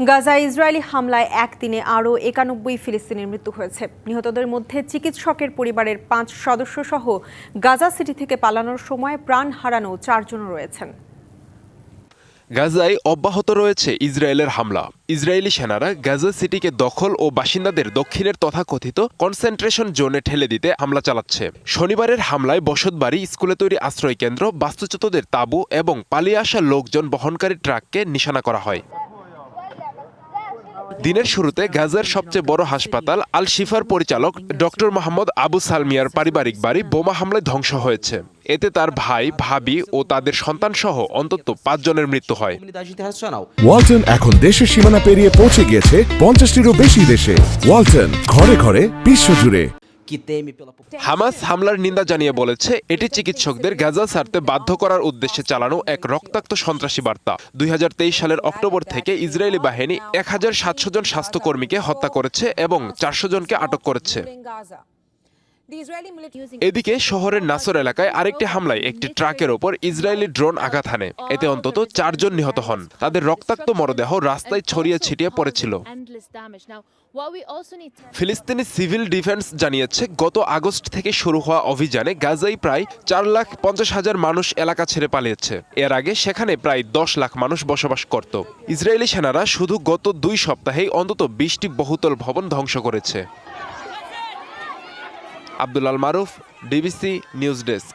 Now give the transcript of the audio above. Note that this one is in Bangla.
গাজায় ইসরায়েলি হামলায় একদিনে আরও একানব্বই ফিলিস্তিনির মৃত্যু হয়েছে। নিহতদের মধ্যে চিকিৎসকের পরিবারের পাঁচ সদস্য সহ গাজা সিটি থেকে পালানোর সময় প্রাণ হারানো চারজন রয়েছেন। গাজায় অব্যাহত রয়েছে ইসরায়েলের হামলা। ইসরায়েলি সেনারা গাজা সিটিকে দখল ও বাসিন্দাদের দক্ষিণের তথাকথিত কনসেন্ট্রেশন জোনে ঠেলে দিতে হামলা চালাচ্ছে। শনিবারের হামলায় বসতবাড়ি, স্কুলে তৈরি আশ্রয়কেন্দ্র, বাস্তুচ্যুতদের তাঁবু এবং পালিয়ে আসা লোকজন বহনকারী ট্রাককে নিশানা করা হয়। দিনের শুরুতে গাজার সবচেয়ে বড় হাসপাতাল আল শিফার পরিচালক ডক্টর মোহাম্মদ আবু সালমিয়ার পারিবারিক বাড়ি বোমা হামলায় ধ্বংস হয়েছে। এতে তার ভাই, ভাবি ও তাদের সন্তান সহ অন্তত পাঁচজনের মৃত্যু হয়। এখন দেশের সীমানা পেরিয়ে পৌঁছে গিয়েছে পঞ্চাশটিরও বেশি দেশে। ওয়ালটন ঘরে ঘরে বিশ্বজুড়ে হামাস হামলার নিন্দা জানিয়ে বলেছে, এটি চিকিৎসকদের গাজা সারতে বাধ্য করার উদ্দেশ্যে চালানো এক রক্তাক্ত সন্ত্রাসী বার্তা। দুই হাজার তেইশ সালের অক্টোবর থেকে ইসরায়েলি বাহিনী এক হাজার সাতশো জন স্বাস্থ্যকর্মীকে হত্যা করেছে এবং চারশো জনকে আটক করেছে। এদিকে শহরের নাসর এলাকায় আরেকটি হামলায় একটি ট্রাকের ওপর ইসরায়েলি ড্রোন আঘাত হানে। এতে অন্তত চারজন নিহত হন। তাদের রক্তাক্ত মরদেহ রাস্তায় ছড়িয়ে ছিটিয়ে পড়েছিল। ফিলিস্তিনি সিভিল ডিফেন্স জানিয়েছে গত আগস্ট থেকে শুরু হওয়া অভিযানে গাজায় প্রায় চার লাখ পঞ্চাশ হাজার মানুষ এলাকা ছেড়ে পালিয়েছে। এর আগে সেখানে প্রায় দশ লাখ মানুষ বসবাস করত। ইসরায়েলি সেনারা শুধু গত দুই সপ্তাহেই অন্তত বিশটি বহুতল ভবন ধ্বংস করেছে। Abdul Al Maruf DBC news desk.